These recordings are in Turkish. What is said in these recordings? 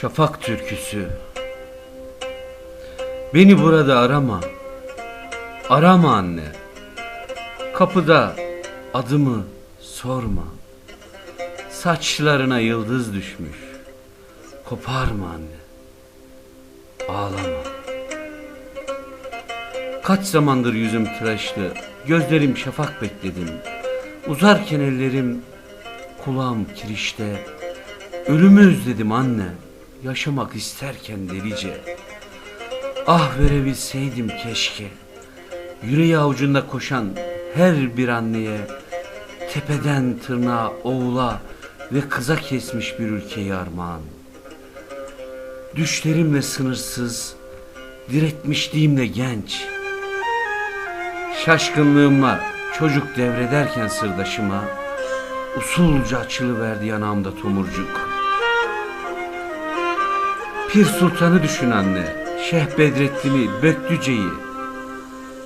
Şafak türküsü. Beni burada arama. Arama anne. Kapıda adımı sorma. Saçlarına yıldız düşmüş. Koparma anne. Ağlama. Kaç zamandır yüzüm tıraşlı Gözlerim şafak bekledim. Uzarken ellerim Kulağım kirişte. Ölümü özledim anne Yaşamak isterken delice. Ah verebilseydim keşke. Yüreği avucunda koşan her bir anneye Tepeden tırnağa oğula ve kıza kesmiş bir ülkeyi armağan. Düşlerimle sınırsız Diretmişliğimle genç. Şaşkınlığımla çocuk devrederken sırdaşıma Usulca açılıverdi yanağımda tomurcuk Pir Sultan'ı düşün anne. Şeyh Bedrettin'i, Böktüce'yi.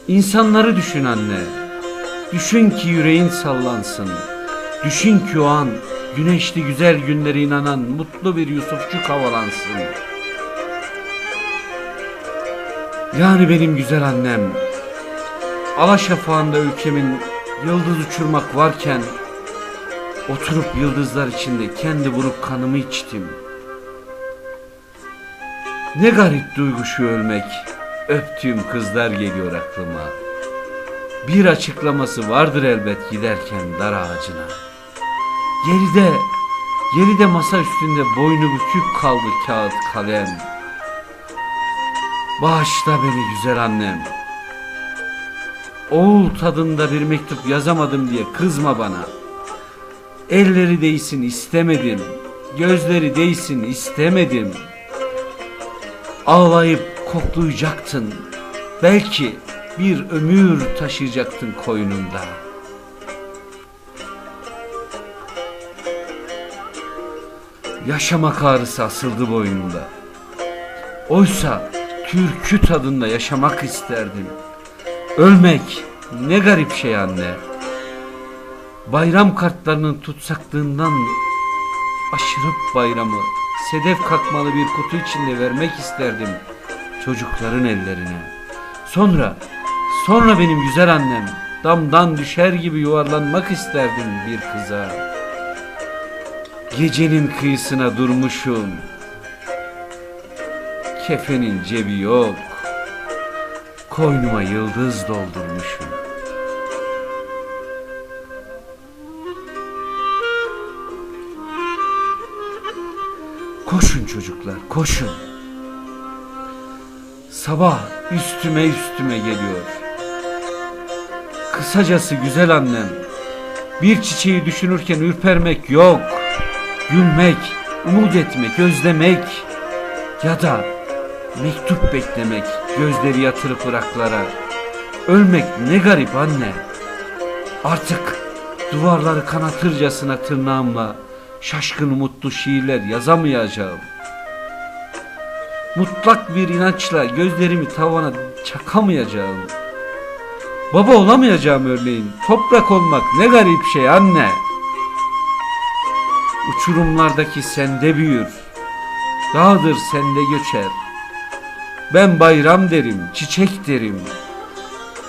İnsanları düşün anne. Düşün ki yüreğin sallansın. Düşün ki o an Güneşli güzel günlere inanan Mutlu bir Yusufçuk havalansın. Yani benim güzel annem Ala şafağında ülkemin Yıldız uçurmak varken Oturup yıldızlar içinde kendi vurup kanımı içtim. Ne garip duygu ölmek. Öptüğüm kızlar geliyor aklıma. Bir açıklaması vardır elbet giderken dar ağacına. Geride, geride masa üstünde boynu bükük kaldı kağıt kalem. Bağışla beni güzel annem. Oğul tadında bir mektup yazamadım diye kızma bana. Elleri değsin istemedim. Gözleri değsin istemedim. Ağlayıp koklayacaktın. Belki bir ömür taşıyacaktın koynunda. Yaşamak ağrısı asıldı boynunda. Oysa türkü tadında yaşamak isterdim. Ölmek ne garip şey anne. Bayram kartlarının tutsaklığından aşırıp bayramı sedef kakmalı bir kutu içinde vermek isterdim çocukların ellerine. Sonra, sonra benim güzel annem damdan düşer gibi yuvarlanmak isterdim bir kıza. Gecenin kıyısına durmuşum. Kefenin cebi yok. Koynuma yıldız doldurmuşum. Koşun çocuklar, koşun. Sabah üstüme üstüme geliyor. Kısacası güzel annem, bir çiçeği düşünürken ürpermek yok. Gülmek, umut etmek, özlemek ya da mektup beklemek, gözleri yatırıp ıraklara. Ölmek ne garip anne. Artık duvarları kanatırcasına tırnağımla şaşkın mutlu şiirler yazamayacağım. Mutlak bir inançla gözlerimi tavana çakamayacağım. Baba olamayacağım örneğin. Toprak olmak ne garip şey anne. Uçurumlardaki sende büyür. Dağdır sende göçer. Ben bayram derim, çiçek derim.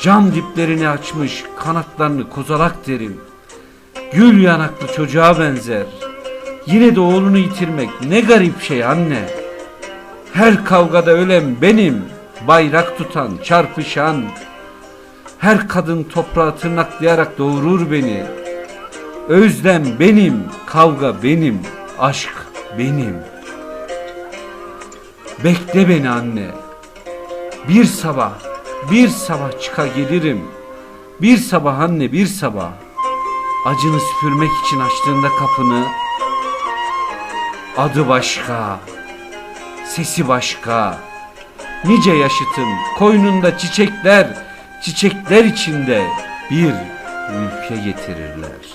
Cam diplerini açmış, kanatlarını kozalak derim. Gül yanaklı çocuğa benzer. Yine de oğlunu yitirmek ne garip şey anne. Her kavgada ölen benim, bayrak tutan, çarpışan. Her kadın toprağı tırnaklayarak doğurur beni. Özlem benim, kavga benim, aşk benim. Bekle beni anne. Bir sabah, bir sabah çıka gelirim. Bir sabah anne, bir sabah. Acını süpürmek için açtığında kapını Adı başka Sesi başka. Nice yaşıtın koynunda çiçekler Çiçekler içinde bir ülke getirirler